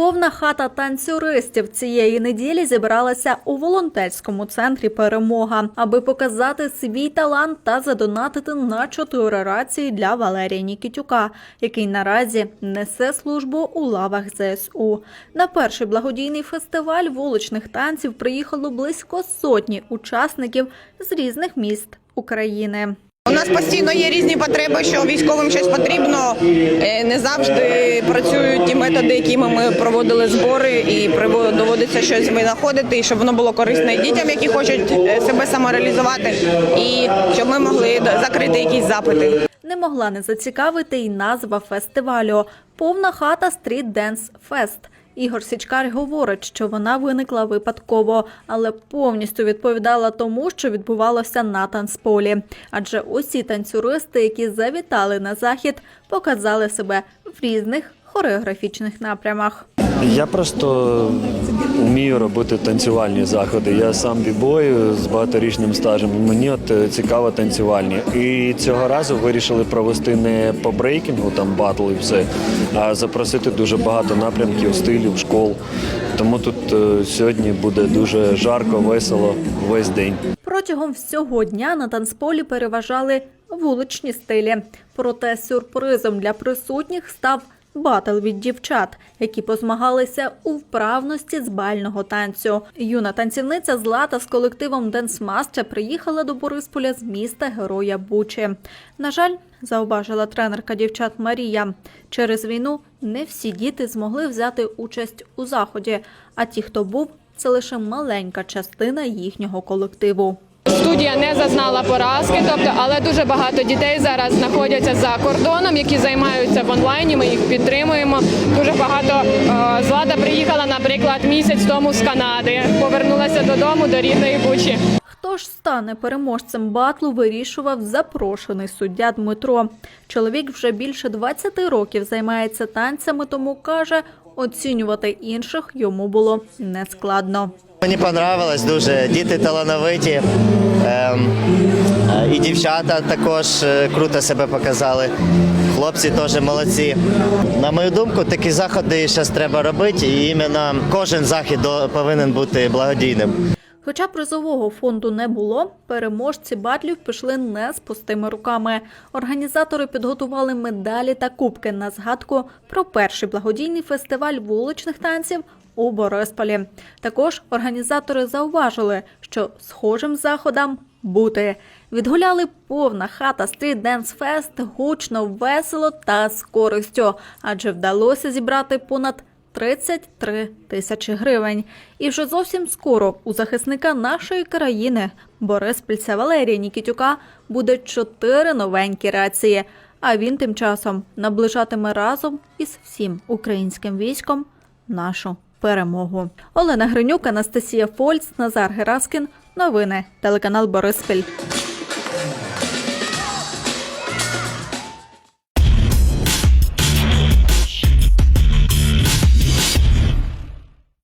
Повна хата танцюристів цієї неділі зібралася у волонтерському центрі Перемога, аби показати свій талант та задонатити на чотири рації для Валерія Нікітюка, який наразі несе службу у лавах ЗСУ. На перший благодійний фестиваль вуличних танців приїхало близько сотні учасників з різних міст України. У нас постійно є різні потреби, що військовим щось потрібно. Е, Не завжди працюють ті методи, якими ми проводили збори, і доводиться щось винаходити, і щоб воно було корисне дітям, які хочуть е, себе самореалізувати, і щоб ми могли закрити якісь запити. Не могла не зацікавити й назва фестивалю Повна хата Стріт Денс Фест. Ігор Січкар говорить, що вона виникла випадково, але повністю відповідала тому, що відбувалося на танцполі. Адже усі танцюристи, які завітали на захід, показали себе в різних хореографічних напрямах. Я просто вмію робити танцювальні заходи. Я сам бібой з багаторічним стажем. Мені от е, цікаво танцювальні. І цього разу вирішили провести не по брейкінгу, там батл і все, а запросити дуже багато напрямків, стилів, школ. Тому тут е, сьогодні буде дуже жарко, весело весь день. Протягом всього дня на танцполі переважали вуличні стилі. Проте сюрпризом для присутніх став батл від дівчат, які позмагалися у вправності з бального танцю. Юна танцівниця Злата з колективом Денсмастер приїхала до Борисполя з міста Героя Бучі. На жаль, зауважила тренерка дівчат Марія. Через війну не всі діти змогли взяти участь у заході, а ті, хто був, це лише маленька частина їхнього колективу. Студія не зазнала поразки, тобто, але дуже багато дітей зараз знаходяться за кордоном, які займаються в онлайні. Ми їх підтримуємо. Дуже багато е, злата приїхала, наприклад, місяць тому з Канади. Повернулася додому до рідної бучі. Хто ж стане переможцем батлу, вирішував запрошений суддя Дмитро. Чоловік вже більше 20 років займається танцями, тому каже, оцінювати інших йому було нескладно. Мені понравилось дуже. Діти талановиті. Ем, е, і дівчата також е, круто себе показали. Хлопці теж молодці. На мою думку, такі заходи зараз треба робити, і іменно кожен захід повинен бути благодійним. Хоча призового фонду не було, переможці батлів пішли не з пустими руками. Організатори підготували медалі та кубки на згадку про перший благодійний фестиваль вуличних танців у Борисполі. Також організатори зауважили, що схожим заходам бути. Відгуляли повна хата Street Dance Fest гучно, весело та з користю, адже вдалося зібрати понад 33 тисячі гривень. І вже зовсім скоро у захисника нашої країни Бориспільця Валерія Нікітюка буде чотири новенькі рації. А він тим часом наближатиме разом із всім українським військом нашу перемогу. Олена Гринюк, Анастасія Фольц, Назар Гераскін. Новини телеканал Бориспіль.